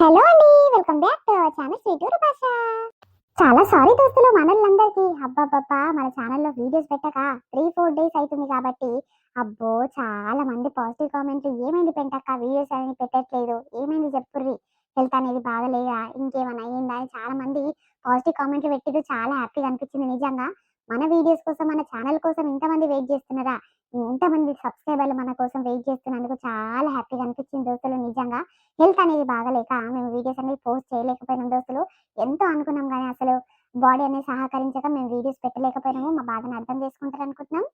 Hello అండి welcome back to our channel sweet భాష. చాలా సారీ దోస్తులు మనోళ్ళందరికీ. అబ్బాబ్బా మన ఛానల్లో వీడియోస్ పెట్టక త్రీ ఫోర్ డేస్ అవుతుంది కాబట్టి. అబ్బో చాలా మంది పాజిటివ్ కామెంట్లు ఏమైంది పెంటక్క? వీడియోస్ అనేది పెట్టట్లేదు. ఏమైంది చెప్పుర్రి? హెల్త్ అనేది బాగలేదా? ఇంకేమైనా అయ్యిందా అని చాలా మంది పాజిటివ్ కామెంట్లు పెట్టిరు చాలా హ్యాపీగా అనిపించింది నిజంగా. మన వీడియోస్ కోసం మన ఛానల్ కోసం ఇంతమంది వెయిట్ చేస్తున్నారా? ఇంతమంది సబ్స్క్రైబర్లు మన కోసం వెయిట్ చేస్తున్నందుకు చాలా హ్యాపీగా అనిపించింది దోస్తులు. నిజంగా హెల్త్ అనేది బాగలేక మేము వీడియోస్ అనేది పోస్ట్ చేయలేకపోయినాం దోస్తులు. ఎంతో అనుకున్నాం కానీ అసలు బాడీ అనేది సహకరించక మేము వీడియోస్ పెట్టలేకపోయినాము. మా బాధను అర్థం చేసుకుంటారు అనుకుంటున్నాం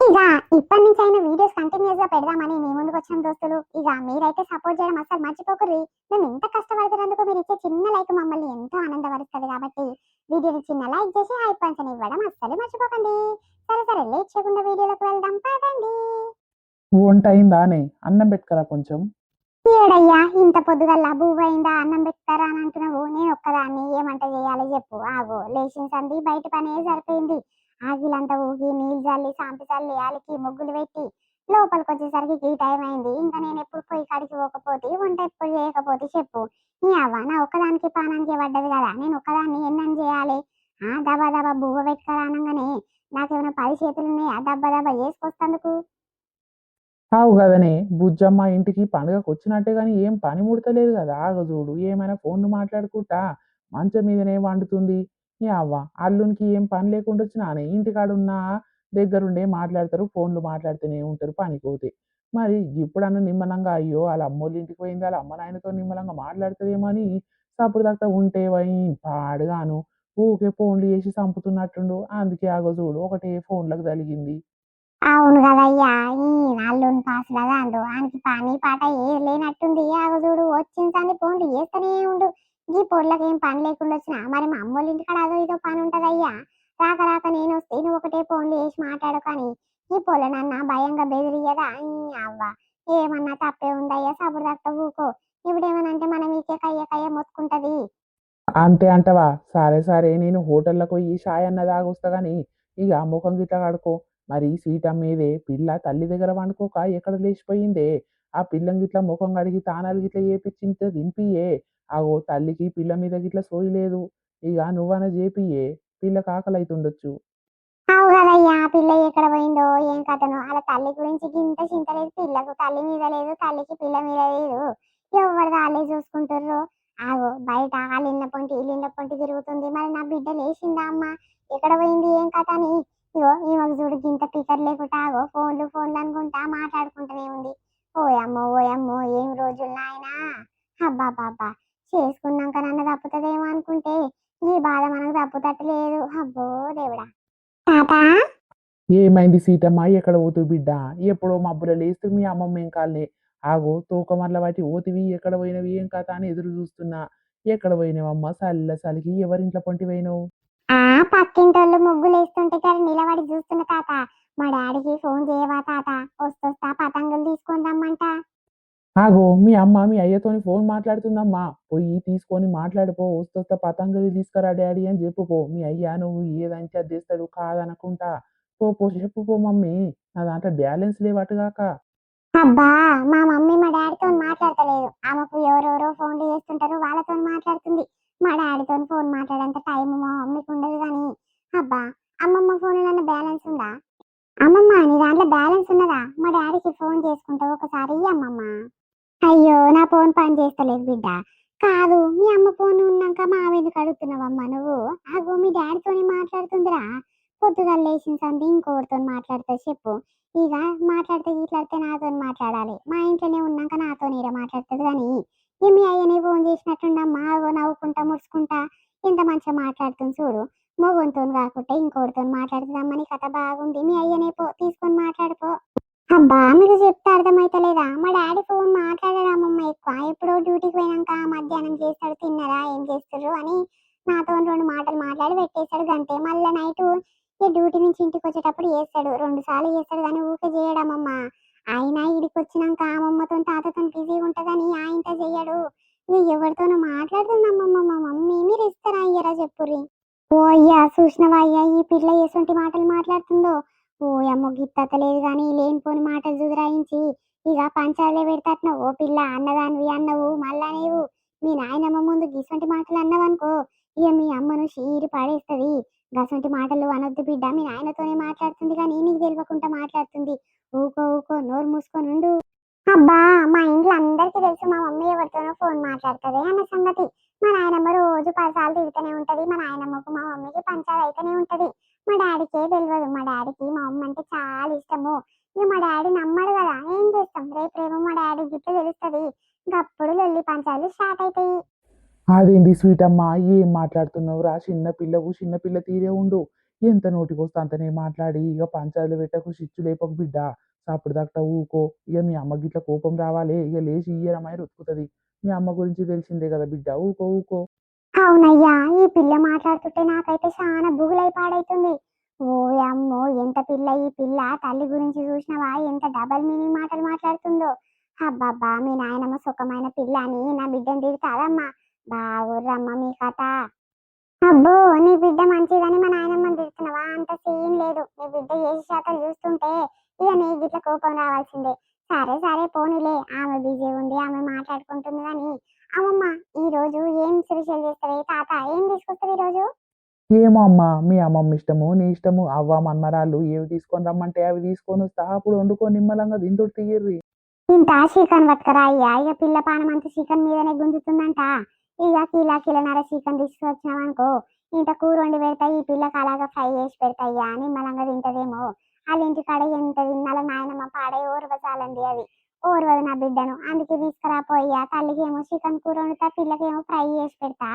ఇక ఇప్పటి నుంచి అయినా వీడియోస్ కంటిన్యూస్గా పెడదామని మీ ముందుకు వచ్చిన దోస్తులు. ఇక మీరైతే సపోర్ట్ చేయడం అసలు మర్చిపోకర్రి. మేము ఎంత కష్టపడుతున్నందుకు మీరు ఇచ్చే చిన్న లైక్ మమ్మల్ని ఎంతో ఆనందపరుస్తుంది కాబట్టి వీడియోని చిన్న లైక్ చేసి హై పంచని ఇవ్వడం అస్సలు మర్చిపోకండి. సరే సరే లేట్ చేయకుండా వీడియోలోకి వెళ్దాం. పదండి. వంట అయిందానే అన్నం పెట్టుకరా కొంచెం. ఏడయ్యా ఇంత పొద్దుగల్లా బువ్వైందా అన్నం పెడతారా అని అంటున్నావు. నేను ఒక్కదాన్ని ఏమంట చేయాలి చెప్పు. ఆగో లేచిన సంది బయట పనే సరిపోయింది. ఆగిలంతా ఊగి నీళ్ళు చల్లి సాంపి చల్లి వాళ్ళకి ముగ్గులు పెట్టి లోపలికి వచ్చేసరికి ఈ టైం అయింది. ఇంకా నేను ఎప్పుడు పోయి కడికి పోకపోతే వంట ఎప్పుడు చేయకపోతే చెప్పు. నీ అవ్వ నా ఒక్కదానికి పానానికి పడ్డది కదా నేను ఒక్కదాన్ని ఎన్నని చేయాలి? ఆ దబా దబా బువ్వ పెట్టుకరానంగానే నాకేమైనా పది చేతులు ఆ దబ్బా దబ్బా చేసుకొస్తందుకు. కావు కదనే బుజ్జమ్మ ఇంటికి పండుగకు వచ్చినట్టే కానీ ఏం పని ముడతలేదు కదా. ఆగ చూడు ఏమైనా ఫోన్లు మాట్లాడుకుంటా మంచం మీదనే వండుతుంది. ఏ అవ్వ? అల్లునికి ఏం పని లేకుండా వచ్చినానే ఇంటికాడున్నా దగ్గరుండే మాట్లాడతారు ఫోన్లు మాట్లాడుతూనే ఉంటారు పనికి పోతే మరి ఇప్పుడన్నా నిమ్మలంగా అయ్యో వాళ్ళ అమ్మోళ్ళ ఇంటికి పోయింది వాళ్ళ అమ్మ నాయనతో నిమ్మలంగా మాట్లాడుతుందేమో అని సప్పుడు దాకా ఉంటే వై పాడుగాను ఊకే ఫోన్లు చేసి చంపుతున్నట్టుండు అందుకే ఆగో చూడు ఒకటే ఫోన్లకు తలిగింది అవును కదయ్యా ఈ కదా అందు? ఆయనకి పని పాట ఏది లేనట్టుంది. ఆగో చూడు వచ్చింది ఫోన్లు చేస్తూనే ఉండు. ఈ పొడ్లకు ఏం పని లేకుండా వచ్చినా? మరి మా అమ్మోళ్ళ ఇంటికాడ అదో ఇదో పని ఉంటదయ్యా రాక రాక నేను వస్తే నువ్వు ఒకటే ఫోన్లు వేసి మాట్లాడు కానీ ఈ పొలనన్న భయంగా బెదిరియదా అవ్వ. ఏమన్నా తప్పే ఉందయ్యా? సబుడు తక్క ఊకో. అంటే మనం ఇకే కయ్య కయ్య మొత్తుకుంటది. అంతే అంటవా? సరే సరే. నేను హోటల్లోకి పోయి షాయ్ అన్న దాగొస్తా గాని ఇక ముఖం గిట్ల కడుకో మరి స్వీట్ అమ్మేదే పిల్ల తల్లి దగ్గర వండుకోక ఎక్కడ లేచిపోయిందే? ఆ పిల్లం గిట్ల ముఖం కడిగి తానాలు గిట్ల చేపించింటే దింపియే ఆగో తల్లికి పిల్ల మీద గిట్ల సోయి లేదు. ఇక నువ్వన చేపియే పిల్లకి ఆకలి అవుతుండొచ్చు అవు కదయ్యా పిల్ల ఎక్కడ పోయిందో ఏం కథను అలా తల్లి గురించి ఇంత చింత లేదు పిల్లకు తల్లి మీద లేదు తల్లికి పిల్ల మీద లేదు. ఎవరు వాళ్ళే చూసుకుంటారు ఆగో బయట వాళ్ళు ఇళ్ళ పొంటి వీళ్ళు ఇళ్ళ పొంటి తిరుగుతుంది. మరి నా బిడ్డ లేచిందా అమ్మ? ఎక్కడ పోయింది ఏం కథ అని? ఇగో ఈమెకు చూడు గింత పికర్ లేకుండా ఆగో ఫోన్లు ఫోన్లు అనుకుంటా మాట్లాడుకుంటూనే ఉంది. ఓయమ్మో ఓయమ్మో ఏం రోజులు నాయనా? అబ్బా బాబా చేసుకున్నాక నన్ను తప్పుతుందేమో అనుకుంటే ఈ బాధ మనకు తప్పుతట్టలేదు అబ్బో దేవుడా! తాత! ఏమైంది సీతమ్మ? ఎక్కడ పోతు బిడ్డ? ఎప్పుడో మబ్బుల లేస్తూ మీ అమ్మమ్మ ఏం కాలే ఆగో తూకమర్ల వాటి ఓతివి ఎక్కడ పోయినవి? ఏం కథ అని ఎదురు చూస్తున్నా. ఎక్కడ పోయినవమ్మ? సల్ల సలికి ఎవరింట్లో పొంటి పోయినవు? ఆ పక్కింటోళ్ళు ముగ్గులు వేస్తుంటే కదా నిలబడి చూస్తున్న తాత. మా డాడీకి ఫోన్ చేయవా తాత? వస్తొస్తా పతంగులు తీసుకొని రమ్మంట. ఆగో మీ అమ్మ మీ అయ్యతోని ఫోన్ మాట్లాడుతుందమ్మా. పోయి తీసుకొని మాట్లాడిపో వస్తొస్తే పతంగులు తీసుకురా డాడీ అని చెప్పుకో మీ అయ్య నువ్వు ఏదంటే అది కాదనుకుంటా కాదనకుంటా. పో పో చెప్పుకో మమ్మీ. నా దాంట్లో బ్యాలెన్స్ లేవట్టుగాక. అబ్బా మా మమ్మీ మా డాడీతో మాట్లాడతలేదు. ఆమెకు ఎవరెవరో ఫోన్లు చేస్తుంటారు వాళ్ళతో మాట్లాడుతుంది. మా డాడీతో ఫోన్ మాట్లాడేంత టైం మా మమ్మీకి ఉండదు కానీ అబ్బా అమ్మమ్మ ఫోన్ నన్ను బ్యాలెన్స్ ఉందా? అమ్మమ్మ నీ దాంట్లో బ్యాలెన్స్ ఉన్నదా? మా డాడీకి ఫోన్ చేసుకుంటావు ఒకసారి అమ్మమ్మ. అయ్యో నా ఫోన్ పని చేస్తలేదు బిడ్డ. కాదు మీ అమ్మ ఫోన్ ఉన్నాక మా అడుగుతున్నావమ్మా నువ్వు? అగో మీ డాడీతోని మాట్లాడుతుందిరా. పొద్దుగా లేచిన సంది ఇంకోటితో మాట్లాడితే చెప్పు. ఇక మాట్లాడితే ఇట్లాడితే నాతో మాట్లాడాలి. మా ఇంట్లోనే ఉన్నాక నాతో నీడ మాట్లాడుతుంది కానీ ఈ మీ అయ్యనే ఫోన్ చేసినట్టుండమ్మా. అగో నవ్వుకుంటా ముడుచుకుంటా ఎంత మంచిగా మాట్లాడుతుంది చూడు. మొగంతో కాకుండా ఇంకోటితో మాట్లాడుతుందమ్మని కథ బాగుంది. మీ అయ్యనే పో తీసుకొని మాట్లాడుకో అబ్బా మీకు చెప్తే అర్థమైతలేదా? మా డాడీ ఫోన్ మాట్లాడరా అమ్మమ్మ ఎక్కువ. ఎప్పుడో డ్యూటీకి పోయినాక మధ్యాహ్నం చేస్తాడు తిన్నారా ఏం చేస్తారు అని నాతో రెండు మాటలు మాట్లాడి పెట్టేశాడు గంతే. మళ్ళీ నైట్ ఈ డ్యూటీ నుంచి ఇంటికి వచ్చేటప్పుడు చేస్తాడు రెండు సార్లు చేస్తాడు కానీ ఊకే చేయడమమ్మ ఆయన ఇడికి వచ్చినాక అమ్మమ్మతో తాతతో బిజీగా ఉంటదని ఆయనతో చెయ్యడు. ఇక ఎవరితోనో మాట్లాడుతుందమ్మమ్మ మా మమ్మీ మీరు ఇస్తారా అయ్యారా చెప్పుర్రి. ఓ అయ్యా చూసినవా అయ్యా ఈ పిల్ల ఎసొంటి మాటలు మాట్లాడుతుందో? ఓ అమ్మో గిత్తత లేదు కానీ లేనిపోని మాటలు దుదరాయించి ఇక పంచాలే పెడతాను ఓ పిల్ల అన్నదానివి అన్నవు మళ్ళా నీవు మీ నాయనమ్మ ముందు గిసొంటి మాటలు అన్నవనుకో ఇక మీ అమ్మను షీరి పాడేస్తుంది. గసొంటి మాటలు అనొద్దు బిడ్డ మీ నాయనతోనే మాట్లాడుతుంది కానీ నీకు తెలియకుండా మాట్లాడుతుంది. ఊకో ఊకో నోరు మూసుకొని ఉండు. అబ్బా మా ఇంట్లో అందరికీ తెలుసు మా మమ్మీ ఎవరితోనో ఫోన్ మాట్లాడుతుంది అన్న సంగతి. మా నాయనమ్మ రోజు పదిసార్లు తిడుతూనే ఉంటది మా నాయనమ్మకు మా మమ్మీకి పంచాలు అయితేనే ఉంటుంది. మా డాడీకే తెలియదు మా డాడీకి మా అమ్మ అంటే చాలా ఇష్టము. ఇక మా డాడీ నమ్మడు కదా. ఏం చేస్తాం? రేపు మా డాడీ గిట్ట తెలుస్తుంది. గప్పుడు లొల్లి పంచాలు స్టార్ట్ అవుతాయి అదేంటి స్వీట్ అమ్మ ఏం మాట్లాడుతున్నావురా చిన్న పిల్లవు చిన్న పిల్ల తీరే ఉండు. ఎంత నోటికొస్తా అంతనే మాట్లాడి. ఇక పంచాయతీలు పెట్టకు చిచ్చు లేపకు బిడ్డ. అప్పుడు దాకా ఊకో. ఇక మీ అమ్మ గిట్ల కోపం రావాలి. ఇక లేచి ఇయ్యరమాయి రుతుకుతుంది మీ అమ్మ గురించి తెలిసిందే కదా బిడ్డ? ఊకో ఊకో. అవునయ్యా ఈ పిల్ల మాట్లాడుతుంటే నాకైతే చాలా బుగులై పాడైతుంది. ఓ అమ్మో ఎంత పిల్ల ఈ పిల్ల. తల్లి గురించి చూసినవా? ఎంత డబల్ మీనింగ్ మాటలు మాట్లాడుతుందో. అబ్బబ్బా మీ నాయనమ్మ సుఖమైన పిల్ల అని నా బిడ్డను తిడతాదమ్మా. బాగుర్రమ్మ మీ కథ. అబ్బో నీ బిడ్డ మంచిదని మా నాయనమ్మ తిడుతున్నావా? అంత సీన్ లేదు. నీ బిడ్డ చేసి శాతం చూస్తుంటే ఇక నీ గిట్ల కోపం రావాల్సిందే. సరే సరే పోనీలే. ఆమె బిజీ ఉంది ఆమె మాట్లాడుకుంటుంది కానీ అమ్మమ్మ ఈ రోజు ఏం స్పెషల్ చేస్తావే? తాత ఏం తీసుకొస్తావు ఈ రోజు? ఏమో అమ్మా మీ అమ్మమ్మ ఇష్టము నీ ఇష్టము. అవ్వ మన్మరాళ్ళు ఏవి తీసుకొని రమ్మంటే అవి తీసుకొని వస్తా. అప్పుడు వండుకొని నిమ్మలంగా దిందుడు తీయర్రి. ఇంత చికెన్ పట్టుకరా అయ్యా. ఇక పిల్ల పానం అంత చికెన్ మీదనే గుంజుతుందంట. ఇక కిలా కిలోన్నర చికెన్ తీసుకొచ్చినావనుకో ఇంత కూర వండి పెడతా ఈ పిల్లకి అలాగా ఫ్రై చేసి పెడతాయ్యా నిమ్మలంగా తింటదేమో. వాళ్ళ ఇంటికాడ ఎంత తిన్నాలో నాయనమ్మ పాడే ఓర్వచాలండి అది. ఓర్వదు నా బిడ్డను. అందుకే తీసుకురాపోయా తల్లికి ఏమో చికెన్ కూర వండుతా పిల్లకేమో ఫ్రై చేసి పెడతా.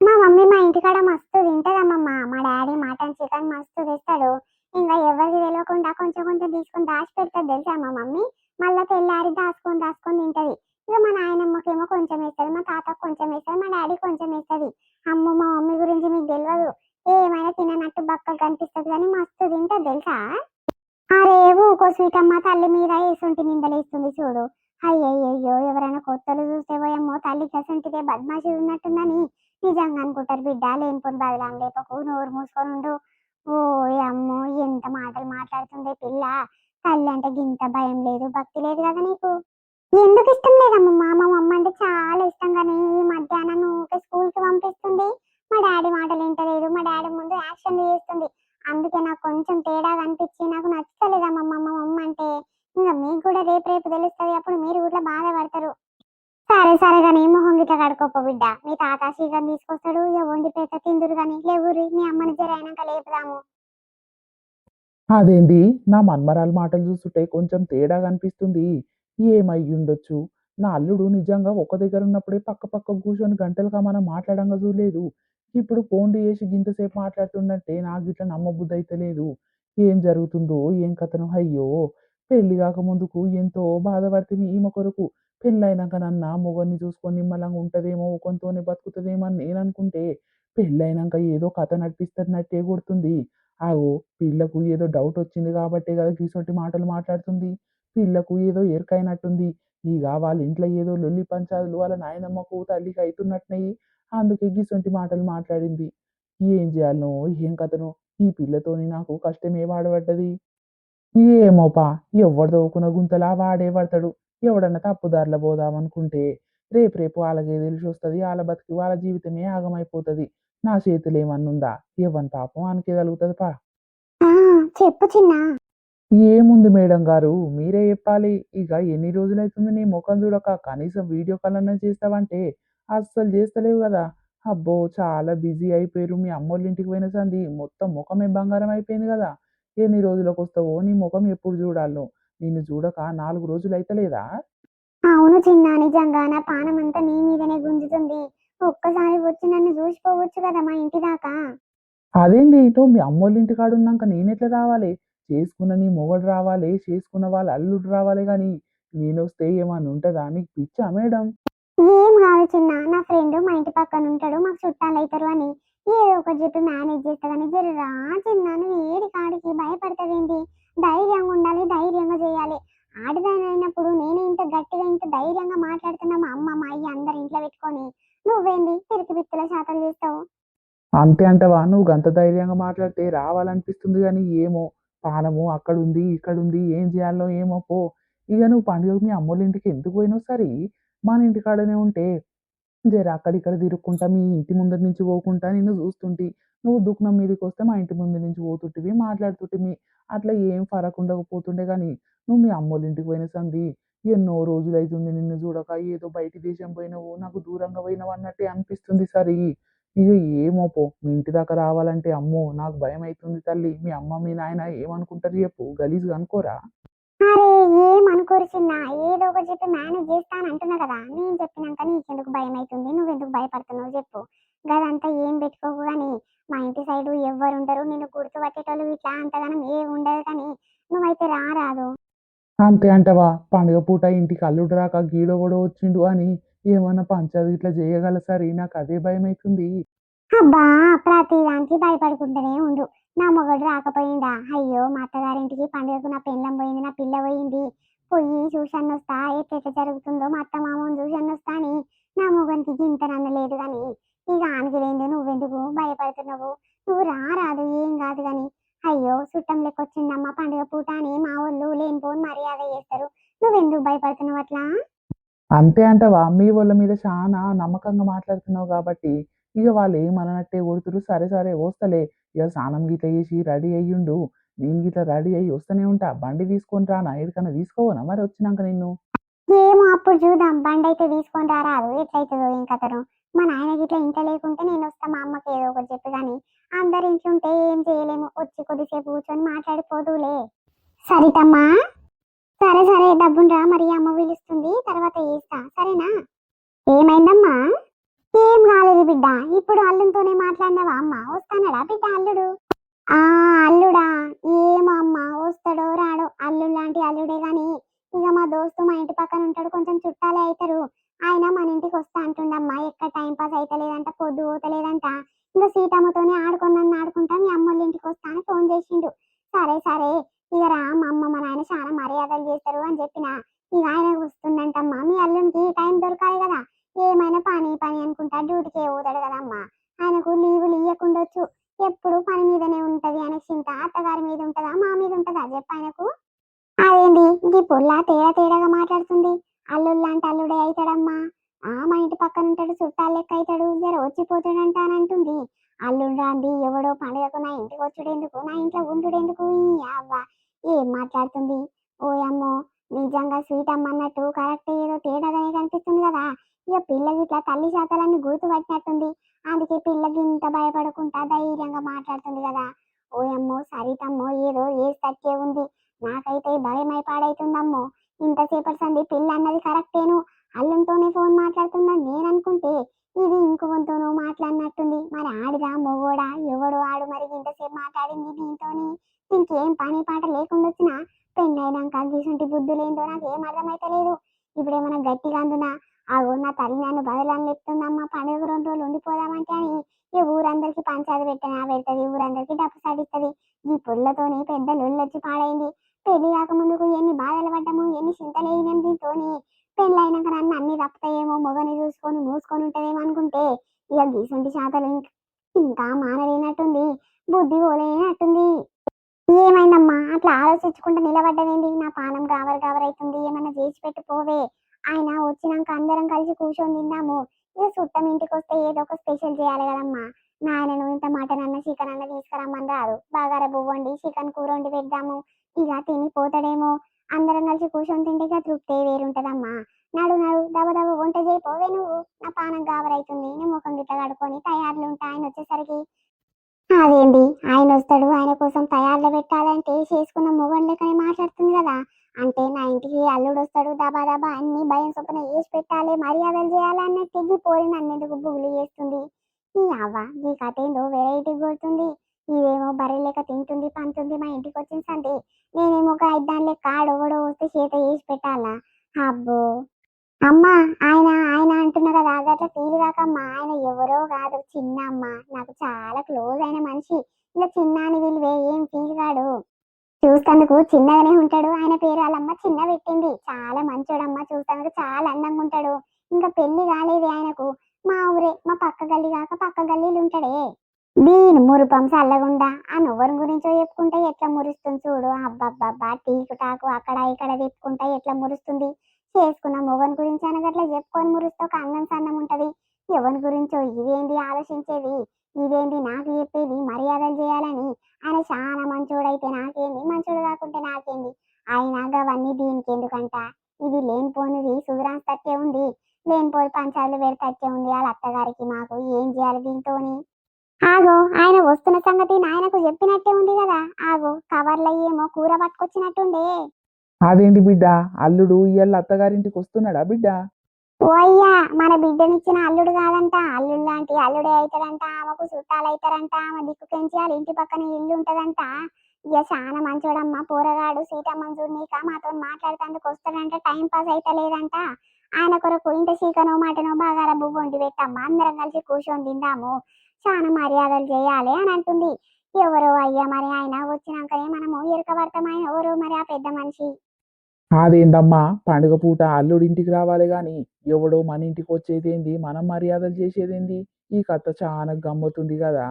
మా మమ్మీ మా ఇంటికాడ మస్తు తింటదమ్మమ్మ. మా డాడీ మటన్ చికెన్ మస్తు తెస్తాడు. డాడీ మాటలు వింటలేదు. మా డాడీ ముందు యాక్షన్ చేస్తుంది అందుకే నాకు కొంచెం తేడా కనిపించి నాకు నచ్చలేదమ్మమ్మ మా మమ్మ అంటే. ఇంకా మీకు కూడా రేపు రేపు తెలుస్తుంది. అప్పుడు మీరు కూడా బాధపడతారు. సరే సరే కానీ మొహం గిట్ల కడుకోపో బిడ్డ. మీ తాత సీకం తీసుకొస్తాడు. ఇక వండి తిందురు కానీ. లేవురి మీ అమ్మని జరైనాక లేపుదాము. అదేంది? నా మన్మరాల మాటలు చూస్తుంటే కొంచెం తేడా కనిపిస్తుంది. ఏమై ఉండొచ్చు? నా అల్లుడు నిజంగా ఒక దగ్గర ఉన్నప్పుడే పక్క పక్క కూర్చొని గంటలుగా మనం మాట్లాడంగా చూడలేదు. ఇప్పుడు ఫోన్లు చేసి గింతసేపు మాట్లాడుతుండంటే నాకు ఇట్లా నమ్మబుద్ధి అయితే లేదు. ఏం జరుగుతుందో ఏం కథను అయ్యో! పెళ్ళి కాక ముందుకు ఎంతో బాధపడితే ఈమె కొరకు. పెళ్ళైనాక నన్న మొగన్ని చూసుకొని నిమ్మలంగా ఉంటుందేమో కొంతోనే బతుకుతుందేమో అని నేను అనుకుంటే పెళ్ళైనాక ఏదో కథ నడిపిస్తున్నట్టే కొడుతుంది. ఆగో! పిల్లకు ఏదో డౌట్ వచ్చింది కాబట్టే కదా గీసొంటి మాటలు మాట్లాడుతుంది. పిల్లకు ఏదో ఎరుకైనట్టుంది. ఇక వాళ్ళ ఇంట్లో ఏదో లొల్లి పంచాదులు వాళ్ళ నాయనమ్మకు తల్లికి అవుతున్నట్టున్నాయి అందుకే గీసొంటి మాటలు మాట్లాడింది. ఏం చేయాలనో ఏం కథనో ఈ పిల్లతోని నాకు కష్టమే వాడబడ్డది. ఏమోపా ఎవడు దోకున గుంతలా వాడే పడతాడు ఎవడన్నా తప్పుదారిలో పోదామనుకుంటే రేపు రేపు వాళ్ళకే తెలిసి వస్తుంది వాళ్ళ బతికి వాళ్ళ జీవితమే ఆగమైపోతుంది. నా చేతులు ఏమన్నుందా ఎవని పాపం అనకే కలుగుతుంది పా చెప్పు చిన్న. ఏముంది మేడం గారు మీరే చెప్పాలి. ఇక ఎన్ని రోజులైతుంది నీ ముఖం చూడక? కనీసం వీడియో కాల్ అన్నా చేస్తావంటే అస్సలు చేస్తలేవు కదా. అబ్బో! చాలా బిజీ అయిపోయారు మీ అమ్మోళ్ళ ఇంటికి పోయిన సంది మొత్తం ముఖమే బంగారం అయిపోయింది కదా. ఎన్ని రోజులకు వస్తావో నీ ముఖం ఎప్పుడు చూడాలో. నిన్ను చూడక నాలుగు రోజులు అయితలేదా? అవును చిన్న నిజంగా నా పానం అంతా నీ మీదనే గుంజుతుంది. ఒక్కసారి వచ్చి నన్ను చూసిపోవచ్చు కదా మా ఇంటి దాకా. అదేంటి నువ్వు మీ అమ్మోళ్ళ ఇంటికాడ ఉన్నాక నేనెట్లా రావాలి? చేసుకున్న నీ మొగడు రావాలి చేసుకున్న వాళ్ళ అల్లుడు రావాలి కానీ నేను వస్తే ఏమన్నా ఉంటుందా? నీకు పిచ్చా మేడం? ఏం కాదు చిన్న నా ఫ్రెండ్ మా ఇంటి పక్కన ఉంటాడు మాకు చుట్టాలు అవుతారు అని. ఏదో ఒకటి చెప్పి మేనేజ్ చేస్తాడని కానీ చిన్న నువ్వు ఏడి కాడికి భయపడతావేంటి? ధైర్యంగా ఉండాలి ధైర్యంగా చేయాలి. ఆడదాని అయినప్పుడు నేను ఇంత గట్టిగా ఇంత ధైర్యంగా మాట్లాడుతున్నా మా అమ్మ మా అయ్య అందరు ఇంట్లో పెట్టుకొని. నువ్వేంది పిరికి పిత్తల శాతం చేస్తావు? అంతే అంటవా? నువ్వు గంత ధైర్యంగా మాట్లాడితే రావాలనిపిస్తుంది కానీ ఏమో? పానము అక్కడ ఉంది ఇక్కడ ఉంది ఏం చేయాలో ఏమో? పో. ఇక నువ్వు పండుగ మీ అమ్మోళ్ళ ఇంటికి ఎందుకు పోయినావు సరే? మన ఇంటికాడనే ఉంటే జర అక్కడిక్కడ తిరుక్కుంటా మీ ఇంటి ముందర నుంచి పోకుంటా నిన్ను చూస్తుంటి నువ్వు దుఃఖం మీదకి వస్తే మా ఇంటి ముందు నుంచి పోతుంటివి మాట్లాడుతుంటివి. అట్లా ఏం ఫరక్ ఉండకపోతుండే కానీ నువ్వు మీ అమ్మోళ్ళ ఇంటికి పోయిన సంది ఎన్నో రోజులు అవుతుంది నిన్ను చూడక ఏదో బయటి దేశం పోయినావు నాకు దూరంగా పోయినావు అన్నట్టే అనిపిస్తుంది సరి. ఇక ఏమో పో మీ ఇంటి దాకా రావాలంటే అమ్మో నాకు భయం అవుతుంది తల్లి. మీ అమ్మ మీ నాయన ఏమనుకుంటారు చెప్పు గలీజ్గా అనుకోరా? అరే ఏం అనుకోరు చిన్న ఏదో ఒకటి చెప్పి మేనేజ్ చేస్తాను అంటున్నా కదా. నేను చెప్పినాక నీకెందుకు భయం అవుతుంది నువ్వెందుకు భయపడుతున్నావు? చెప్పు. గదంతా ఏం పెట్టుకోకు కానీ మా ఇంటి సైడు ఎవ్వరు ఉండరు నేను గుర్తుపట్టేటోళ్ళు ఇట్లా అంతగానం ఏ ఉండదు కానీ నువ్వైతే రారాదు అంతే అంటవా? పండుగ పూట ఇంటికి అల్లుడు రాక గీడో కూడా వచ్చిండు అని ఏమన్నా పంచాయతీ ఇట్లా చేయగల సరి నాకు అదే భయం అవుతుంది అబ్బా ప్రతి దానికి భయపడుకుంటూనే ఉండు. నా మొగడు రాకపోయిందా? అయ్యో మా అత్తగారింటికి పండుగకు నా పెళ్ళం పోయింది నా పిల్ల పోయింది. పోయి చూసాను వస్తా ఎట్లెట్లా జరుగుతుందో మా అత్త మామని చూసాను వస్తా అని నా మొగనికి గింత లేదు కానీ ఇక ఆనగిలేంది నువ్వెందుకు భయపడుతున్నావు? నువ్వు రారాదు ఏం కాదు కానీ అయ్యో చుట్టం లెక్కొచ్చిందమ్మ పండుగ పూట అని మా వాళ్ళు లేనిపోని మర్యాద చేస్తారు. నువ్వెందుకు భయపడుతున్నావు అట్లా? అంతే అంటవా? మీ వాళ్ళ మీద చాలా నమ్మకంగా మాట్లాడుతున్నావు కాబట్టి ఇక వాళ్ళు ఏమననట్టే కొడుతురు సరే సరే వస్తలే. ఇక స్నానం గీత చేసి రెడీ అయ్యుండు. నేను గీత రెడీ అయ్యి వస్తూనే ఉంటా. బండి తీసుకొని రానా? ఎక్కడికన్నా తీసుకోవనా మరి వచ్చినాక నిన్ను? ఏమో అప్పుడు చూద్దాం. బండి అయితే తీసుకొని రారాదు ఎట్లయితుందో ఏం కథను. మా నాయన గిట్ల ఇంట లేకుంటే నేను వస్తా మా అమ్మకి ఏదో ఒకటి చెప్పి కానీ అందరి ఇంట్లో ఉంటే ఏం చేయలేము. వచ్చి కొద్దిసేపు కూర్చొని మాట్లాడిపోదులే. సరితమ్మా? సరే సరే డబ్బుండ్రా మరి. అమ్మ వీళ్ళు ఉంటది? అత్తగారి మీద ఉంటదా? మా మీద ఉంటదా? చెప్పు ఆయనకు. అదేంది? ఈ పొల్ల తేడా తేడాగా మాట్లాడుతుంది. అల్లుడు లాంటి అల్లుడే అవుతాడమ్మా. ఆ మా ఇంటి పక్కన ఉంటాడు చుట్టాలు లెక్క అవుతాడు. జర వచ్చిపోతాడంట అని అంటుంది. అల్లుడు రాంది ఎవడో పండుగకు నా ఇంటికి వచ్చుడెందుకు నా ఇంట్లో ఉండుడెందుకు ఎందుకు? అవ్వ. ఏం మాట్లాడుతుంది? ఓయమ్మో నిజంగా స్వీట్ అమ్మన్నట్టు కరెక్ట్ ఏదో తేడాగానే కనిపిస్తుంది కదా. ఇక పిల్లకి ఇట్లా తల్లి శాతాలన్నీ గుర్తుపట్టినట్టుంది. అందుకే పిల్లకి ఇంత భయపడకుండా ధైర్యంగా మాట్లాడుతుంది కదా. ఓయమ్మో సరితమ్మో ఏదో ఏ సత్యే ఉంది. నాకైతే భయమై పాడైతుందమ్మో. ఇంతసేపటి సంది పిల్ల అన్నది కరెక్టేను. అల్లంతోనే ఫోన్ మాట్లాడుతుందని నేను అనుకుంటే ఇది ఇంకొంతోనూ మాట్లాడినట్టుంది. మరి ఆడిదా మొగోడా ఎవడు ఆడు మరి ఇంతసేపు మాట్లాడింది దీంతోని? దీనికి ఏం పని పాట లేకుండా వచ్చినా పెళ్ళైనాక గీసుంటి బుద్ధులేందో నాకు ఏం అర్థమైతలేదు. ఇప్పుడేమైనా గట్టిగా అందునా? ఆగో నా తల్లి నన్ను బదులని చెప్తుందమ్మా పండుగ రెండు రోజులు ఉండిపోదామంటే అని ఈ ఊరందరికి పంచాది పెట్టినా పెడుతుంది ఊరందరికి డబ్బు సాటిస్తుంది ఈ పుల్లతోని పెద్ద వచ్చి పాడైంది. పెళ్ళి కాకముందుకు ఎన్ని బాధలు పడ్డము ఎన్ని చింతలు వేయినాం దీంతోని. పెళ్ళైనాక నన్ను అన్ని తప్పుతాయేమో మొగని చూసుకొని మూసుకొని ఉంటదేమో అనుకుంటే ఇక గీసంటి శాతలు ఇంకా మానలేనట్టుంది బుద్ధి పోలేనట్టుంది. ఏమైందమ్మా? అట్లా ఆలోచించుకుంటూ నిలబడ్డవేంది నా పానం గావరు గావర్ అవుతుంది ఏమన్నా చేసి పెట్టు పోవే. ఆయన వచ్చినాక అందరం కలిసి కూర్చొని తిందాము. ఇక చుట్టం ఇంటికి వస్తే ఏదో ఒక స్పెషల్ చేయాలి కదమ్మా. నాయనను ఇంత మటన్ అన్న చికెన్ అన్న తీసుకురమ్మని రాదు. బాగార బువ్వండి చికెన్ కూర వండి పెడదాము. ఇక తిని పోతాడేమో. అందరం కలిసి కూర్చొని తింటే ఇక తృప్తే వేరుంటదమ్మా. నడు నడు దబ దబ వంట చేయిపోవే నువ్వు. నా పానం గాబరైతుంది. నేను ముఖం గిట్ట కడుకొని తయారులు ఉంటా ఆయన వచ్చేసరికి. అదేంటి ఆయన వస్తాడు ఆయన కోసం తయారులో పెట్టాలంటే చేసుకున్న మొగం లెక్కనే మాట్లాడుతుంది కదా. అంటే నా ఇంటికి అల్లుడు వస్తాడు దబా దబా అన్ని భయం చొప్పున వేసి పెట్టాలి మర్యాదలు చేయాలి అన్న తెగి పోరి నన్ను ఎందుకు బుగులు చేస్తుంది? ఈ అవ్వ ఈ కథ ఏందో వెరైటీ కొడుతుంది. ఇదేమో బర్రె లెక్క తింటుంది పంతుంది మా ఇంటికి వచ్చిన సంది నేనేమో ఒక ఐదాన్ లెక్క ఆడోవడో వస్తే చేత వేసి పెట్టాలా? అబ్బో. అమ్మా ఆయన ఆయన అంటున్నా కదా గట్ల ఫీల్ కాకమ్మా. ఆయన ఎవరో కాదు చిన్న అమ్మ నాకు చాలా క్లోజ్ అయిన మనిషి. ఇంకా చిన్న అని విలువే ఏం ఫీల్ కాడు. చూస్తందుకు చిన్నగానే ఉంటాడు. చాలా మంచోడైతే నాకేంది? మంచోడు కాకుంటే నాకేంది? ఆయన అవన్నీ దీనికి ఎందుకంట ఇది లేనిపోనిది సుధరాన్స్ తట్టే ఉంది. లేనిపోయి పంచాయతీలు పెడతట్టే ఉంది. వాళ్ళ అత్తగారికి మాకు ఏం చేయాలి దీంతోని? ఆగో ఆయన వస్తున్న సంగతి నాయనకు చెప్పినట్టే ఉంది కదా. ఆగో కవర్లో ఏమో కూర పట్టుకొచ్చినట్టుండే అదేంటి బిడ్డ? అల్లుడు ఇవాళ అత్తగారింటికి వస్తున్నాడా బిడ్డ? ఓ అయ్యా మన బిడ్డనిచ్చిన అల్లుడు కాదంట. అల్లుడు లాంటి అల్లుడే అవుతాడంట. ఆమెకు చుట్టాలు అవుతారంట. ఆమె దిక్కు పెంచి వాళ్ళ ఇంటి పక్కన ఇల్లు ఉంటదంట. ఇక చాలా మంచోడమ్మ పోరగాడు సీతమ్మని చూడనీక మాతో మాట్లాడుతందుకు వస్తాడంట. టైం పాస్ అయితే లేదంట ఆయన కొరకు ఇంత చీకనో మాటనో బాగా బువ్వు వండి పెట్టమ్మ. అందరం కలిసి కూర్చొని తిందాము. చాలా మర్యాదలు చేయాలి అని అంటుంది. ఎవరో అయ్యా మరి ఆయన వచ్చినాకనే మనము ఎరుక ఆయన ఎవరు మరి ఆ పెద్ద మనిషి. అదేందమ్మా? పండుగ పూట అల్లుడింటికి రావాలి గాని ఎవడో మన ఇంటికి వచ్చేదేంది మనం మర్యాదలు చేసేదేంది? ఈ కథ చాలా గమ్మతుంది కదా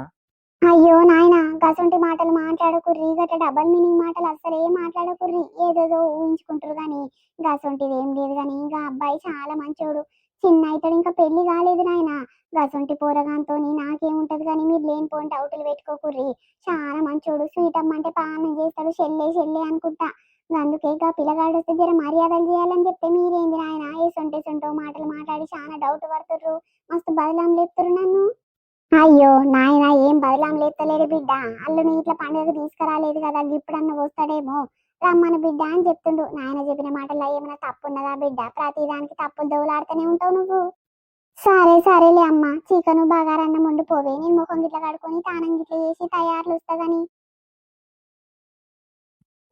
అయ్యో నాయనా గసంటి మాటలు మాట్లాడకుర్రి గట్ట డబల్ మీనింగ్ మాటలు అస్సలే మాట్లాడకుర్రి ఏదేదో ఊహించుకుంటారు గాని గసంటిది ఏం లేదు గాని ఇంకా అబ్బాయి చాలా మంచోడు. చిన్న అయితే ఇంకా పెళ్ళి కాలేదు నాయన. గసంటి పోరగాంతో నాకేముంటది కానీ మీరు లేనిపోని డౌట్లు పెట్టుకోకుర్రి చాలా మంచోడు స్వీట్ అమ్మంటే పానం చేస్తాడు చెల్లే చెల్లే అనుకుంటా. అందుకే గా పిల్లగాడు వస్తే జర మర్యాదలు చేయాలని చెప్తే మీరేంది నాయన? ఏ సొంటో మాటలు మాట్లాడి చాలా డౌట్ పడుతుర్రు. మస్తు బదలాం లేపుతురు నన్ను. అయ్యో నాయన ఏం బదలాం లేపుతలేడు బిడ్డ. అల్లుని ఇట్లా పండుగకు తీసుకురాలేదు కదా ఇప్పుడన్నా వస్తాడేమో. రమ్మను బిడ్డ అని చెప్తుండు. నాయన చెప్పిన మాటల్లో ఏమైనా తప్పు ఉన్నదా బిడ్డ? ప్రతి దానికి తప్పులు దోలాడుతూనే ఉంటావు నువ్వు. సరే సరేలే అమ్మ. చికెను బాగా అన్నం వండిపోవే నేను ముఖం గిట్ల కడుకొని తానం గిట్ల చేసి తయారులు వస్తా కానీ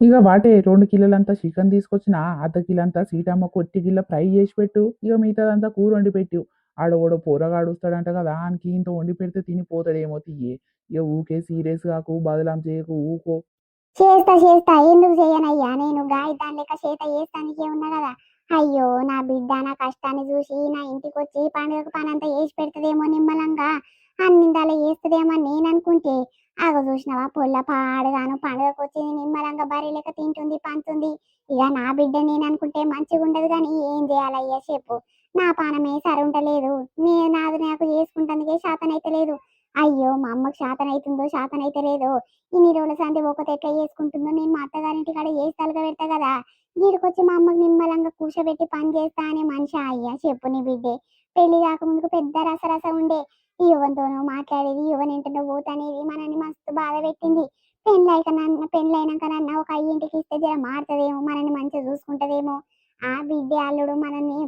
ఇక వాటే రెండు కిలోలంతా చికెన్ తీసుకొచ్చిన అర్ధ కిలోంతా సీటమ్మ కొట్టి గిల్ల ఫ్రై చేసి పెట్టు. ఇక మిగతాదంతా కూర వండి పెట్టు. ఆడవాడు పోరగాడు వస్తాడంట కదా ఆనికి ఇంత వండి పెడితే తినిపోతాడేమో తీయే ఇక ఊకే సీరియస్ కాకు బదలాం చేయకు ఊకో. చేస్తా చేస్తా ఎందుకు చేయనయ్యా? నేను గాయ లెక్క చేత చేస్తానికి ఉన్నా కదా. అయ్యో నా బిడ్డ నా కష్టాన్ని చూసి నా ఇంటికి వచ్చి పండుగకు పని అంతా చేసి పెడుతుందేమో నిమ్మలంగా. అన్నిందాల చేస్తుందేమో అని నేను అనుకుంటే అగ చూసినవా? పొల్ల పాడగాను పండుగకు వచ్చి నిమ్మలంగా బరి లెక్క తింటుంది పంతుంది ఇక నా బిడ్డ నేను అనుకుంటే మంచిగా ఉండదు కానీ ఏం చేయాలయ్యా చెప్పు. నా పానమే సరి ఉండలేదు నేను నాది నాకు చేసుకుంటానికే శాతనైతే లేదు. అయ్యో మా అమ్మకు శాతనైతుందో శాతనైతే లేదో ఇన్ని రోజుల సంది ఒకటి ఎట్లా చేసుకుంటుందో నేను మా అత్తగారింటి కాడ చేస్తాలుగా పెడతా కదా? వీడికొచ్చి మా అమ్మకి నిమ్మలంగా కూర్చోబెట్టి పని చేస్తా అనే మనిషి అయ్యా చెప్పు నీ బిడ్డే. పెళ్ళి కాకముందుకు పెద్ద రసరస ఉండే. యువన్తోనో మాట్లాడేది యువన్ ఇంటిలో పోతనేది మనని మస్తు బాధ పెట్టింది. పెళ్ళైక నన్న పెళ్ళైనాక నన్న ఒక అయ్యింటికి ఇస్తే జర మారుతుందేమో మనని మంచిగా చూసుకుంటదేమో. ఆ బిడ్డ అల్లుడు మనల్ని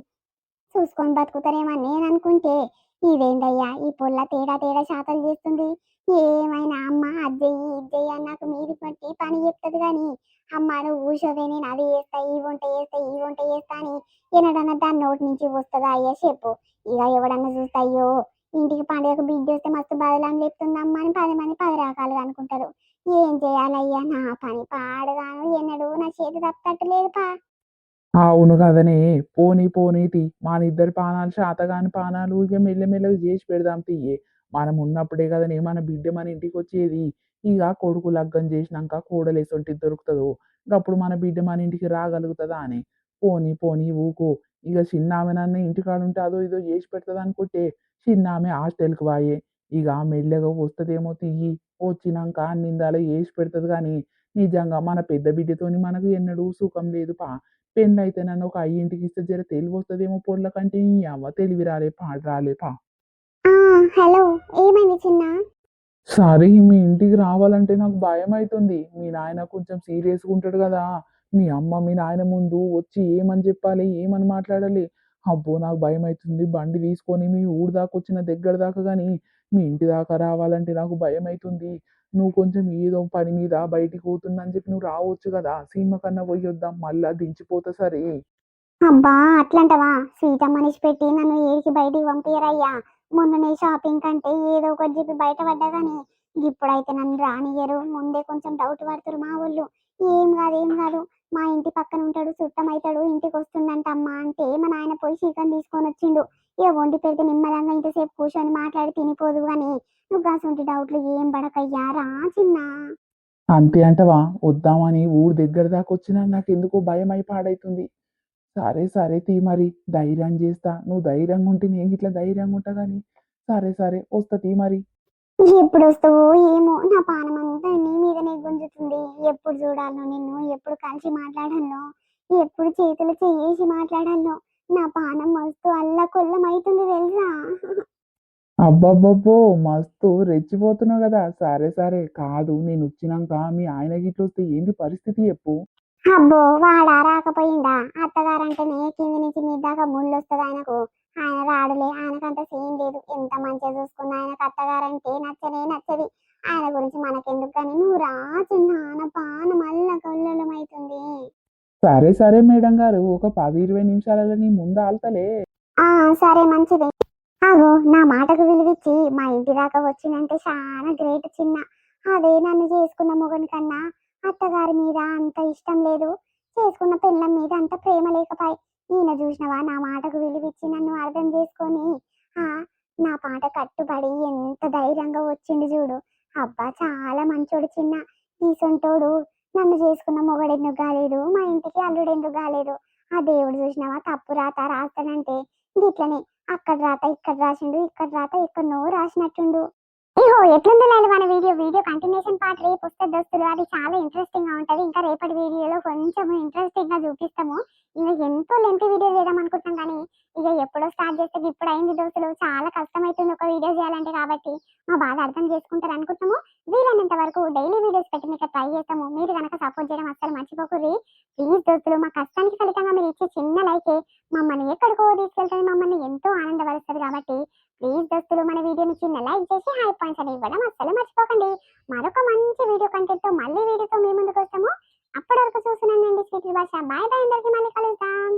చూసుకొని బతుకుతారేమో అని నేను అనుకుంటే ఇదేందయ్యా ఈ పొల్ల తేడా తేడా శాతలు చేస్తుంది. ఏమైనా అమ్మ అజ్జయ్యి ఇజ్జయ్యి అని నాకు మీది పట్టి పని చెప్తుంది కానీ అమ్మ నువ్వు ఊసోవే నేను అది చేస్తా ఈ వంట చేస్తా ఈ వంట చేస్తా అని ఎన్నడన్నా దాని నోటి నుంచి వస్తుందా అయ్యా చెప్పు. ఇక ఎవడన్నా చూస్తా అయ్యో ఇంటికి పండుగకు బిడ్డ వస్తే మస్తు బదలాం లేపుతుందమ్మా అని పది మంది పది రకాలుగా అనుకుంటారు. ఏం చేయాలయ్యా నా పని? పాడుగాను ఎన్నడూ నా చేతి తప్పట్లేదు పా. అవును కదనే పోనీ పోనీతి మన ఇద్దరి పానాలు శాతగాని పానాలు ఇక మెల్లమెల్లగా చేసి పెడదాం తీయే మనం ఉన్నప్పుడే కదనే మన బిడ్డ మన ఇంటికి వచ్చేది. ఇక కొడుకు లగ్గం చేసినాక కోడలు దొరుకుతుందో. అప్పుడు మన బిడ్డ మన ఇంటికి రాగలుగుతుందా అని. పోనీ పోనీ ఊకో. ఇక చిన్న ఆమె నన్ను ఇంటికాడుంటే అదో ఇదో చేసి పెడుతుంది అనుకుంటే చిన్న ఆమె హాస్టల్కి వాయే ఇక మెల్లగా వస్తుందేమో తీయి వచ్చినాక నిందాలు చేసి పెడుతుంది కానీ నిజంగా మన పెద్ద బిడ్డతోని మనకు ఎన్నడూ సుఖం లేదు పా. పెళ్ళి అయితే నన్ను ఒక అయ్యింటికి ఇస్తే జర తెలివి వస్తుందేమో పొల్ల కంటే. నీ అవ్వ తెలివి రాలే పాడు రాలే పా. ఆ హలో. ఏమైంది చిన్న? సరే మీ ఇంటికి రావాలంటే నాకు భయం అవుతుంది మీ నాయన కొంచెం సీరియస్గా ఉంటాడు కదా. మీ అమ్మ మీ నాయన ముందు వచ్చి ఏమని చెప్పాలి ఏమని మాట్లాడాలి? అబ్బో నాకు భయం అవుతుంది బండి తీసుకొని మీ ఊరు దాకా వచ్చిన దగ్గర దాకా కానీ మీ ఇంటి దాకా రావాలంటే నాకు భయం అవుతుంది నువ్వు కొంచెం ఏదో పని మీద బయటికి పోతున్నా అని చెప్పి నువ్వు రావచ్చు కదా. సినిమా కన్నా పోయొద్దాం మళ్ళా దించిపోతా సరే. అబ్బా అట్లంటవా? సీత మనిషి పెట్టి నన్ను ఏడికి బయటికి పంపియరయ్యా మొన్ననే షాపింగ్ కంటే ఏదో ఒకటి చెప్పి బయట పడ్డా ఇప్పుడైతే నన్ను రానియరు ముందే కొంచెం డౌట్ పడుతురు మా వాళ్ళు. ఏం కాదు ఏం కాదు. మా ఇంటి పక్కన ఉంటాడు చుట్టం అవుతాడు ఇంటికి వస్తుండంట అమ్మ అంటే మా నాయన పోయి చికెన్ తీసుకొని వచ్చిండు. ఇక వండి పెడితే నిమ్మలంగా ఇంతసేపు కూర్చొని మాట్లాడి తినిపోదు కానీ నువ్వు కాసుంటి డౌట్లు ఏం పడకయ్యా రా చిన్న. అంతే అంటవా వద్దామని ఊరు దగ్గర దాకా వచ్చినా నాకు ఎందుకో భయం అయి పాడైతుంది. సరే సరే తీ మరి ధైర్యం చేస్తా. నువ్వు ధైర్యంగా ఉంటే నేను ఇట్లా ధైర్యంగా ఉంటా కానీ సరే సరే వస్తతి మరి. ఎప్పుడు వస్తావో ఏమో. నా పానం అంతా నీ మీదనే గుంజుతుంది. ఎప్పుడు చూడాలో నిన్ను ఎప్పుడు కలిసి మాట్లాడాలో ఎప్పుడు చేతులు చేసి మాట్లాడాలో నా పానం మస్తు అల్ల కొల్లమైతుంది తెలుసా? అబ్బబ్బబ్బో మస్తు రెచ్చిపోతున్నావు కదా. సరే సరే. కాదు నేను వచ్చినాక మీ ఆయన గిట్ల వస్తే ఏంది పరిస్థితి చెప్పు. అబ్బో వాడా రాకపోయిందా అత్తగారంటేనే కింది నుంచి మీ దాకా ముళ్ళు వస్తుంది ఆయనకు. ఆయన రాడులే ఆయనకంత సీన్ లేదు. ఎంత మంచిగా చూసుకున్న ఆయనకు అత్తగారంటే నచ్చనే నచ్చది. ఆయన గురించి మనకెందుకు కానీ నువ్వు రా చిన్న పానం అల్ల కొల్లమైతుంది సరే సరే మేడం గారు ఒక పది ఇరవై నిమిషాలలో నీ ముందు ఆల్తలే. ఆ సరే మంచిది. ఆగో నా మాటకు విలువిచ్చి మా ఇంటి దాకా వచ్చిందంటే చాలా గ్రేట్ చిన్న. అదే నన్ను చేసుకున్న మొగని కన్నా అత్తగారి మీద అంత ఇష్టం లేదు. చేసుకున్న పిల్లం మీద అంత ప్రేమ లేకపాయి. ఈయన చూసినవా? నా మాటకు విలువిచ్చి నన్ను అర్థం చేసుకొని. ఆ నా పాట కట్టుబడి ఎంత ధైర్యంగా వచ్చిండు చూడు. అబ్బా చాలా మంచోడు చిన్న. తీసుంటోడు నన్ను చేసుకున్న మొగడు ఎందుకు కాలేదు? మా ఇంటికి అల్లుడు ఎందుకు కాలేదు? ఆ దేవుడు చూసినావా? తప్పు రాత రాస్తానంటే. గిట్లనే అక్కడ రాత ఇక్కడ రాసిండు ఇక్కడ రాత ఎక్కడనో రాసినట్టుండు. ఇహో ఎట్లుందో లేదు మన వీడియో. వీడియో కంటిన్యూషన్ పార్ట్ రేపు వస్తే దోస్తులు అది చాలా ఇంట్రెస్టింగ్గా ఉంటది. ఇంకా రేపటి వీడియోలో కొంచెం ఇంట్రెస్టింగ్గా చూపిస్తాము. ఇంకా ఎంతో లెంత్ వీడియో చేద్దాం అనుకుంటున్నాం కానీ ఇక ఎప్పుడో స్టార్ట్ చేస్తే ఇప్పుడు అయింది దోస్తులు. చాలా కష్టమైతుంది ఒక వీడియో చేయాలంటే కాబట్టి మా బాధ అర్థం చేసుకుంటారు అనుకుంటాము వీలైనంత వరకు డైలీ వీడియోస్ పెట్టి మీకు ట్రై చేస్తాము. మీరు కనుక సపోర్ట్ చేయడం అస్సలు మర్చిపోకూరి ప్లీజ్ దోస్తులు మా కష్టానికి ఫలితంగా మీరు ఇచ్చే చిన్న లైకే మమ్మల్ని ఎక్కడికో తీసుకెళ్తుంది. మమ్మల్ని ఎంతో ఆనందపరుస్తుంది కాబట్టి ప్లీజ్ దోస్తులు మన వీడియోని చిన్న లైక్ చేసి హై పాయింట్స్ అని ఇవ్వడం అసలు మర్చిపోకండి. మరొక మంచి వీడియో కంటెంట్తో మళ్ళీ వీడియోతో మీ ముందుకు వస్తాము. అప్పటి వరకు చూస్తున్నానండి స్వీట్ భాష బాయ్ బాయ్ అందరికీ మళ్ళీ కలుద్దాం.